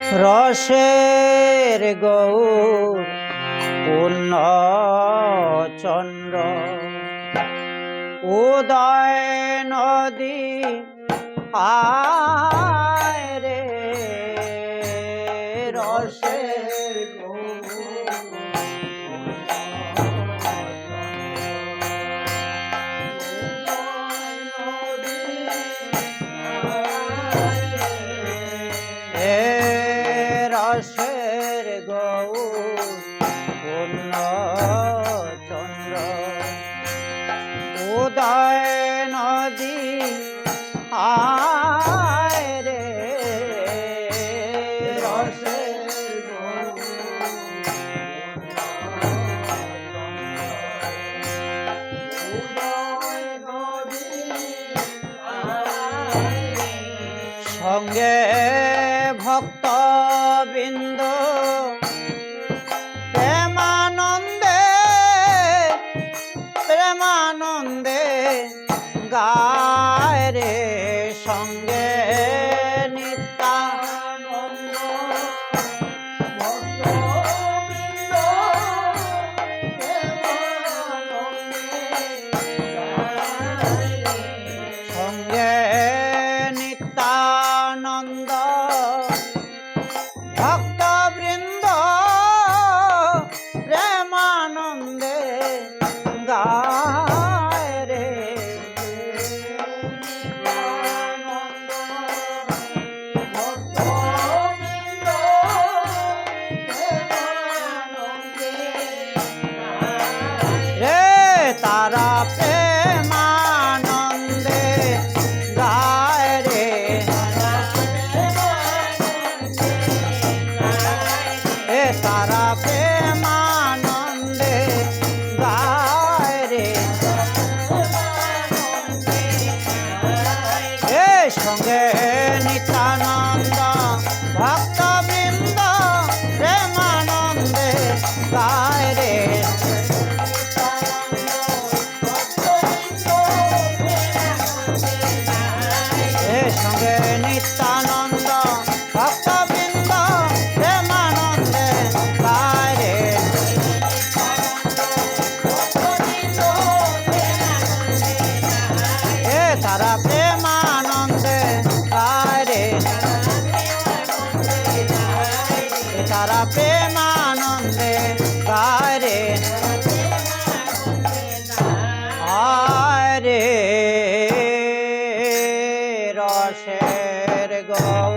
রসের গৌর পূর্ণ চন্দ্র। উদয় নদী আয় রে রসের নিত্যানন্দ ভক্তবৃন্দ প্রেমানন্দে গায় রে। এ তারা প্রেমানন্দে গায় রে। এ তারা প্রেমানন্দে গায় রে। আয় রে গৌ।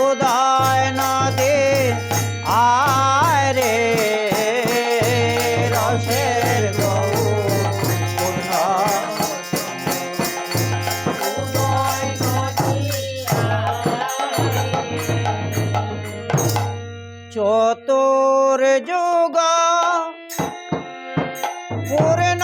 উদয় নদী আয় রে রসের গৌ। চতুর যুগ পূর্ণ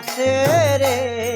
খাতে রে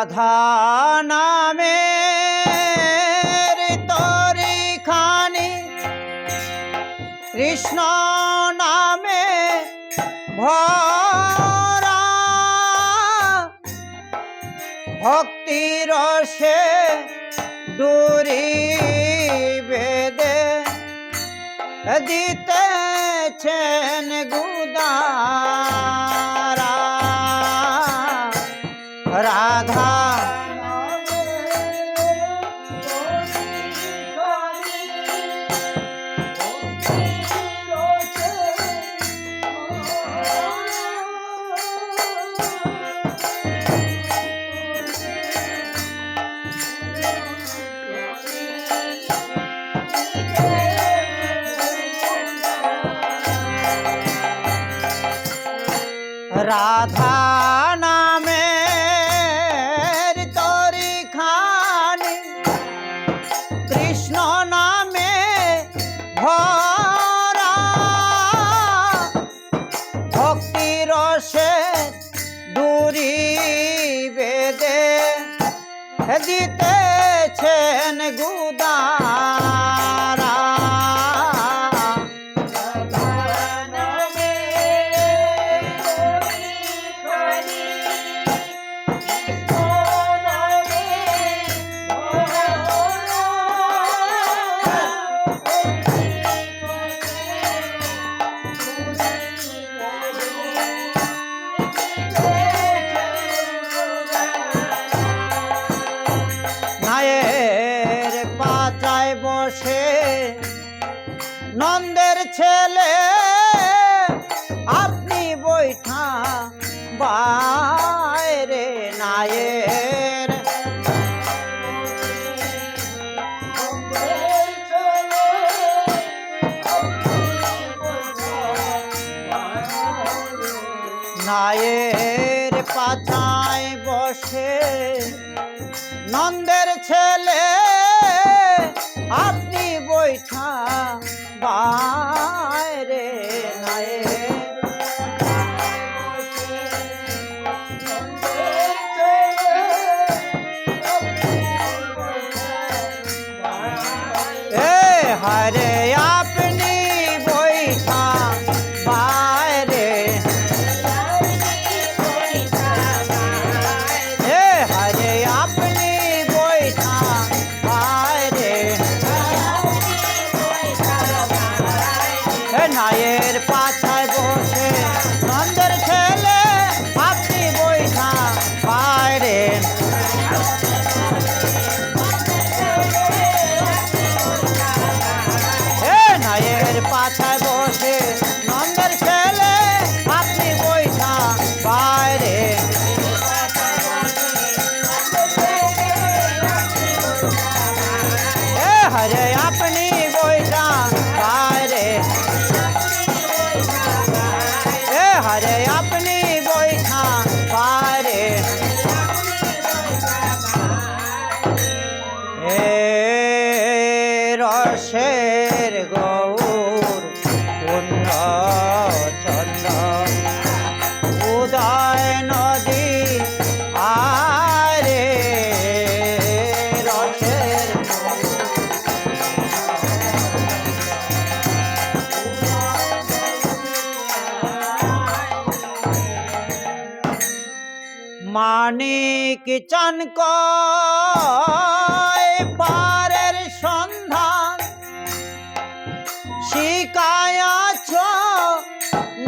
রাধা নামে তরি খানি কৃষ্ণ নামে ভরা। ভক্তি রসে দূরি বেদে দিতেছেন গুদারা রাধা নামে তরি খানি কৃষ্ণ নামে ভরা। ভক্তি রসে দূরি বেদে দিতেছেন বসে। নন্দের ছেলে আপনি বৈঠা বাইরে নায়ের। নায়ের পাতায় বসে। নন্দের ছেলে আপনি বৈঠা বাইরে অনেকে চান পারের সন্ধান। শিকায়াছ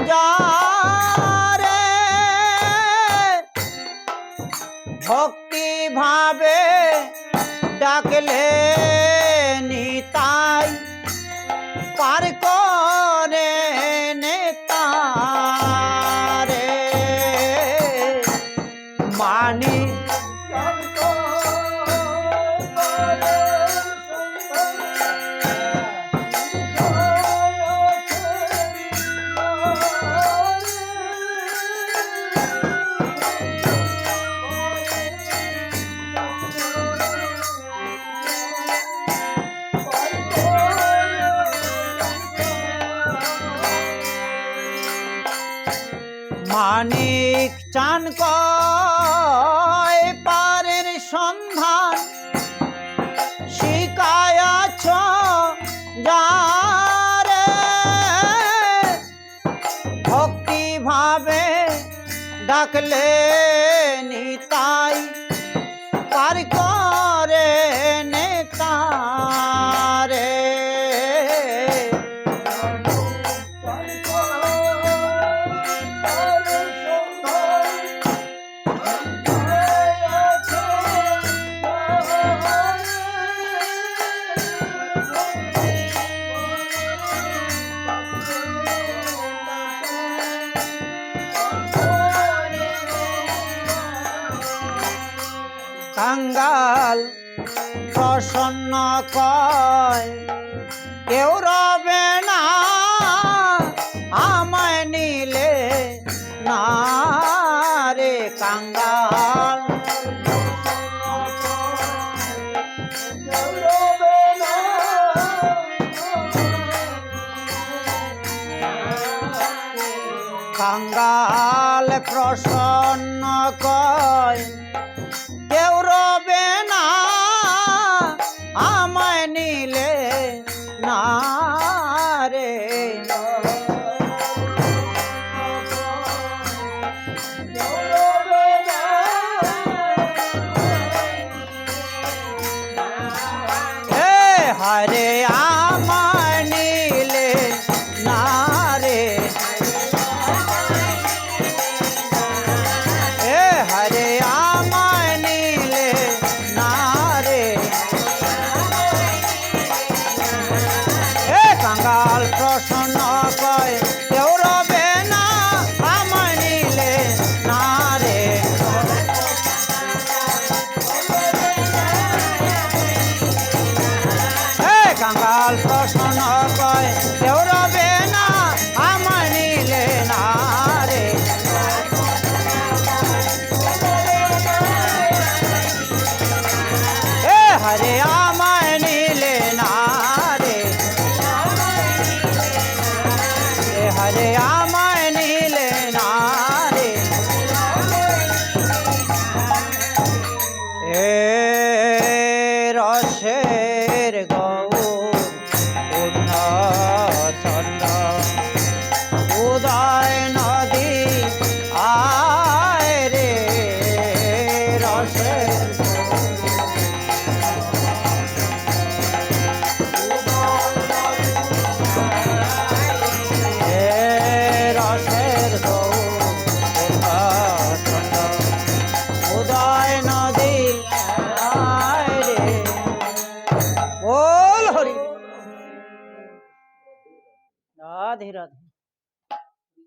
যারে। ভক্তি ভাবে ডাকলে নিতাই পার গান কয় পারের সন্ধান? শিকায়াছ যারে? ভক্তি ভাবে ডাকলে কাঙ্গাল প্রসন্ন কয় কেউ রবে না আমায় নিলে না রে কাঙ্গাল। কাঙ্গাল প্রসন্ন কয়